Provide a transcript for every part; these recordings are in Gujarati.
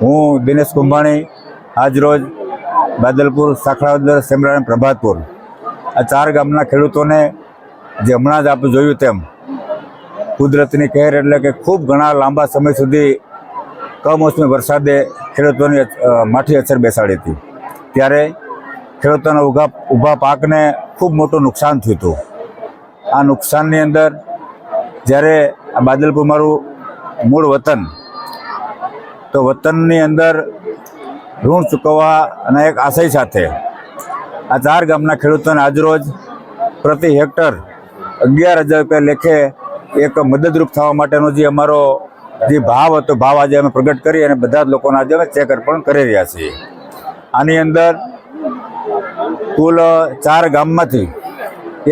હું દિનેશ કુંભાણી, આજ રોજ બાદલપુર સાખરાવદર સેમરા પ્રભાતપુર. આ ચાર ગામના ખેડૂતોને જે હમણાં જ આપણે જોયું તેમ, કુદરતની કહેર એટલે કે ખૂબ ઘણા લાંબા સમય સુધી કમોસમી વરસાદે ખેડૂતોની માઠી અસર બેસાડી હતી. ત્યારે ખેડૂતોના ઊભા ઊભા પાકને ખૂબ મોટું નુકસાન થયું હતું. આ નુકસાનની અંદર જ્યારે આ બાદલપુર મારું મૂળ વતન તો વતનની અંદર ઋણ ચૂકવવા અને એક આશય સાથે આ ચાર ગામના ખેડૂતોને આજરોજ પ્રતિ હેક્ટર અગિયાર હજાર રૂપિયા લેખે એક મદદરૂપ થવા માટેનો જે અમારો જે ભાવ હતો, ભાવ આજે અમે પ્રગટ કરી અને બધા જ લોકોને આજે અમે ચેક અર્પણ કરી રહ્યા છીએ. આની અંદર કુલ ચાર ગામમાંથી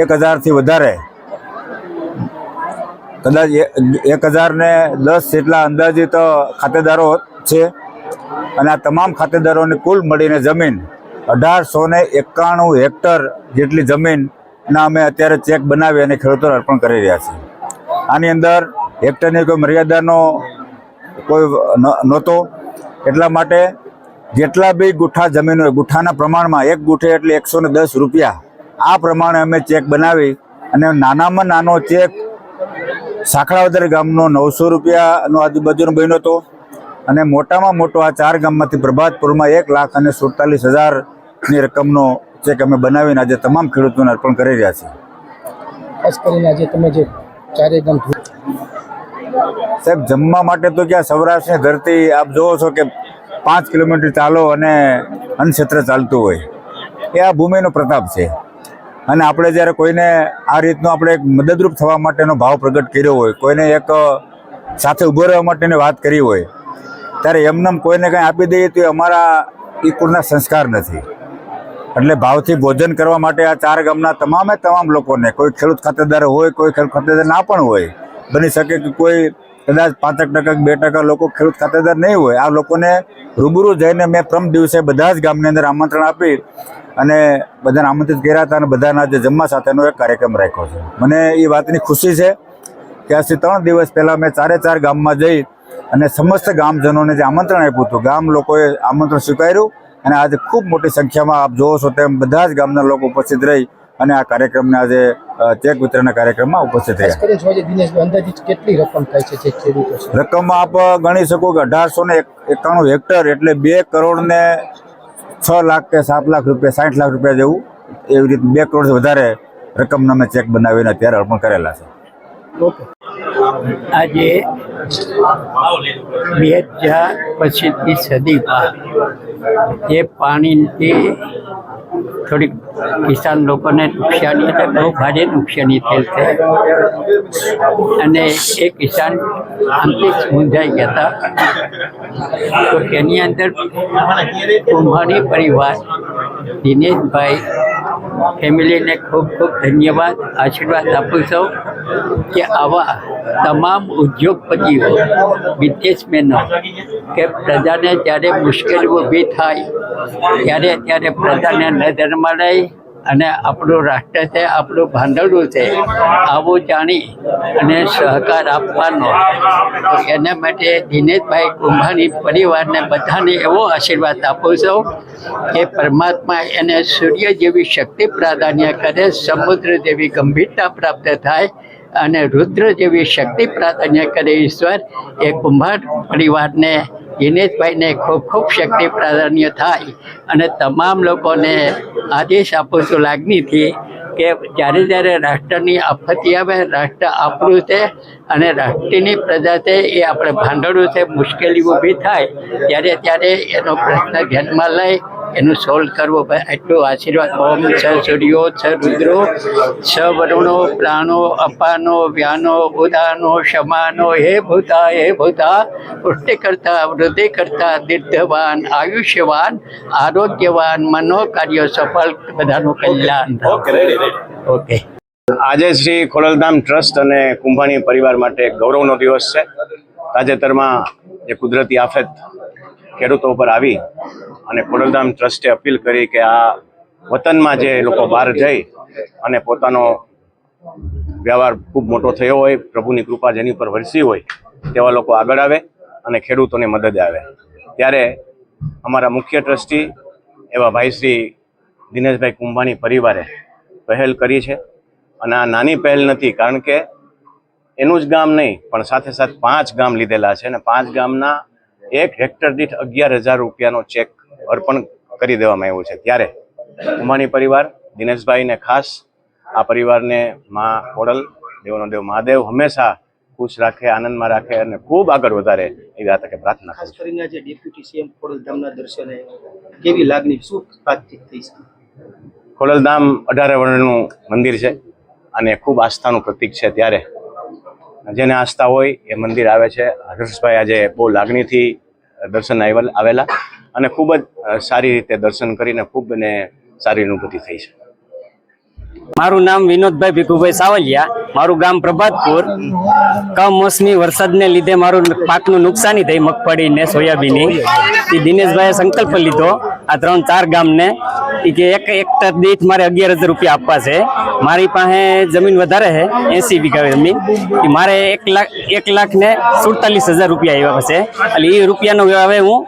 એક હજારથી વધારે કદાચ એક હજાર ને દસ જેટલા અંદાજિત ખાતેદારો છે અને આ તમામ ખાતેદારોની કુલ મળીને જમીન અઢારસો ને એકાણું હેક્ટર જેટલી જમીનના અમે અત્યારે ચેક બનાવી અને ખેડૂતોને અર્પણ કરી રહ્યા છીએ. આની અંદર હેક્ટરની કોઈ મર્યાદાનો કોઈ નહોતો. એટલા માટે જેટલા બી ગુઠ્ઠા જમીન હોય ગુઠ્ઠાના પ્રમાણમાં એક ગુઠ્ઠે એટલે એકસો ને દસ રૂપિયા આ પ્રમાણે અમે ચેક બનાવી અને નાનામાં નાનો ચેક સાંકળાવદર ગામનો નવસો રૂપિયાનો આજુબાજુનો બન્યો હતો. અને મોટામાં મોટો આ ચાર ગામમાંથી પ્રભાતપુરમાં એક લાખ અને સુડતાલીસ હજારની રકમનો ચેક અમે બનાવીને આજે તમામ ખેડૂતોને અર્પણ કરી રહ્યા છીએ. ખાસ કરીને આજે તમે જે ચારે ગામ સાહેબ જમવા માટે તો ક્યાં સૌરાષ્ટ્રની ધરતી આપ જોવો છો કે પાંચ કિલોમીટર ચાલો અને અન્નક્ષેત્ર ચાલતું હોય. એ આ ભૂમિનો પ્રતાપ છે. અને આપણે જ્યારે કોઈને આ રીતનો આપણે એક મદદરૂપ થવા માટેનો ભાવ પ્રગટ કર્યો હોય કોઈને એક સાથે ઊભો રહેવા માટેની વાત કરી હોય ત્યારે એમનેમ કોઈને કંઈ આપી દઈએ તો અમારા એ કુળના સંસ્કાર નથી. એટલે ભાવથી ભોજન કરવા માટે આ ચાર ગામના તમામે તમામ લોકોને, કોઈ ખેડૂત ખાતેદાર હોય, કોઈ ખેડૂત ખાતેદાર ના પણ હોય, બની શકે કે કોઈ કદાચ પાંચક ટકા બે ટકા લોકો ખેડૂત ખાતેદાર નહીં હોય, આ લોકોને રૂબરૂ જઈને મેં પ્રમ દિવસે બધા જ ગામની અંદર આમંત્રણ આપી અને બધાને આમંત્રિત કર્યા હતા અને બધાના જે જમવા સાથેનો એક કાર્યક્રમ રાખ્યો છે. મને એ વાતની ખુશી છે કે આજથી ત્રણ દિવસ પહેલાં મેં ચારે ચાર ગામમાં જઈ અને સમસ્ત ગામજનોને જે આમંત્રણ આપ્યું હતું ગામ લોકોએ આમંત્રણ સ્વીકાર્યું અને આજે ખૂબ મોટી સંખ્યામાં આપ જોવો છો તેમ બધા જ ગામના લોકો ઉપસ્થિત રહી અને આ કાર્યક્રમને આજે ચેક વિતરણના કાર્યક્રમમાં ઉપસ્થિત રહ્યા. રકમ આપ ગણી શકો કે અઢારસો ને એકાણું હેક્ટર એટલે બે કરોડ ને છ લાખ કે સાત લાખ રૂપિયા સાઠ લાખ રૂપિયા જેવું એવી રીતે બે કરોડ વધારે રકમના અમે ચેક બનાવીને અત્યારે અર્પણ કરેલા છે. ઓકે. આજે બે હજાર પછીની સદીમાં એ પાણીથી થોડીક કિસાન લોકોને નુકસાની એટલે બહુ ભારે નુકસાની થયેલ છે. અને એ કિસાન આમથી મૂંઝાઈ ગયા હતા. તો તેની અંદર કુંભાણી પરિવાર દિનેશભાઈ ફેમિલીને ખૂબ ખૂબ ધન્યવાદ, આશીર્વાદ આપું છું કે આવા તમામ ઉદ્યોગપતિઓ બિઝનેસમેનો કે પ્રજાને જ્યારે મુશ્કેલી ઊભી થાય, ત્યારે ત્યારે પ્રજાને નજરમાં લઈ અને આપણું રાષ્ટ્ર છે, આપણું ભાંડવલું છે, આવું જાણી અને સહકાર આપવાનો. એના માટે દિનેશભાઈ કુંભાણી પરિવારને બધાને એવો આશીર્વાદ આપું છું કે પરમાત્મા એને સૂર્ય જેવી શક્તિ પ્રાધાન્ય કરે, સમુદ્ર જેવી ગંભીરતા પ્રાપ્ત થાય અને રુદ્ર જેવી શક્તિ પ્રાધાન્ય કરે ઈશ્વર. એ કુંભાર પરિવારને દિનેશભાઈને ખૂબ ખૂબ શક્તિ પ્રાધાન્ય થાય અને તમામ લોકોને આદેશ આપું છું લાગણીથી કે જ્યારે જ્યારે રાષ્ટ્રની આફતિ આવે, રાષ્ટ્ર આપણું છે અને રાષ્ટ્રની પ્રજા છે એ આપણે ભાંડળું છે મુશ્કેલી ઊભી થાય, ત્યારે ત્યારે એનો પ્રશ્ન ધ્યાનમાં લઈ એનું સોલ્વ કરવું એટલો એટલું આશીર્વાદ ઓમ છ સૂર્યો છ રુદ્રો છ વરુણો પ્રાણો અપાનો વ્યાનો ઉદાનો ક્ષમાનો હે ભૂતા હે ભૂતા પુષ્ટિ કરતા વૃદ્ધિ કરતા દીર્ઘવાન આયુષ્યવાન આરોગ્યવાન મનો કાર્ય સફળ બધાનું કલ્યાણ ઓકે આજે શ્રી ખોડલધામ ટ્રસ્ટ અને કુંભાણી પરિવાર માટે ગૌરવનો દિવસ છે. તાજેતરમાં જે કુદરતી આફત ખેડૂતો ઉપર આવી અને ખોડલધામ ટ્રસ્ટે અપીલ કરી કે આ વતનમાં જે લોકો બહાર જઈ અને પોતાનો વ્યવહાર ખૂબ મોટો થયો હોય, પ્રભુની કૃપા જેની ઉપર વરસી હોય, તેવા લોકો આગળ આવે અને ખેડૂતોને મદદ આવે. ત્યારે અમારા મુખ્ય ટ્રસ્ટી એવા ભાઈ શ્રી દિનેશભાઈ કુંભાણી પરિવારે પહેલ કરી છે. અને આ નાની પહેલ નથી, કારણ કે એનું જ ગામ નહીં, પણ સાથે સાથે પાંચ ગામ લીધેલા છે અને પાંચ ગામના એક હેક્ટર દીઠ અગિયાર હજાર રૂપિયાનો ચેક અર્પણ કરી દેવામાં આવ્યું છે. ત્યારે કુંભાણી પરિવાર દિનેશભાઈને ખાસ આ પરિવારને મા ખોડલ દેવનો દેવ મહાદેવ હંમેશા ખુશ રાખે આનંદમાં રાખે અને ખૂબ આગળ વધારે એવી આ તકે પ્રાર્થના ખાસ કરીને આજે ડેપ્યુટી સીએમ ખોડલધામના દર્શને કેવી લાગણી શું વાતચીત થઈ છે? ખોડલધામ અઢારે વર્ણનું મંદિર છે અને ખૂબ આસ્થાનું પ્રતીક છે ત્યારે. જેને આસ્થા હોય એ મંદિર આવે છે. હર્ષભાઈ આજે બહુ લાગણીથી દર્શન આવેલા. અને ખૂબ જ સારી રીતે દર્શન કરીને ખૂબ એને સારી અનુભૂતિ થઈ છે. મારું નામ વિનોદભાઈ ભીખુભાઈ સાવલિયા. મારું ગામ પ્રભાતપુર. કમોસમી વરસાદને લીધે મારું પાકનું નુકસાની થઈ મગફળીને સોયાબીનની. એ દિનેશભાઈએ સંકલ્પ લીધો, આ ત્રણ ચાર ગામને કે એક હેક્ટર દીઠ મારે અગિયાર હજાર રૂપિયા આપવા છે. મારી પાસે જમીન વધારે છે, એસી વીઘા જમીન. મારે એક લાખ એક લાખ ને સુડતાલીસ હજાર રૂપિયા આવ્યા છે. એટલે એ રૂપિયાનો હવે હું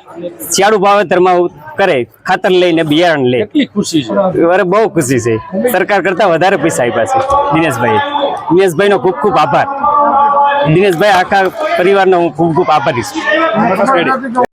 શિયાળુ વાવેતરમાં કરે ખાતર લઈને બિયારણ લે. કેટલી ખુશી છે? અરે બહુ ખુશી છે. સરકાર કરતા વધારે પૈસા આપ્યા છે દિનેશભાઈ દિનેશભાઈનો ખૂબ ખૂબ આભાર. દિનેશભાઈ આખા પરિવારનો હું ખૂબ ખૂબ આભારી છું.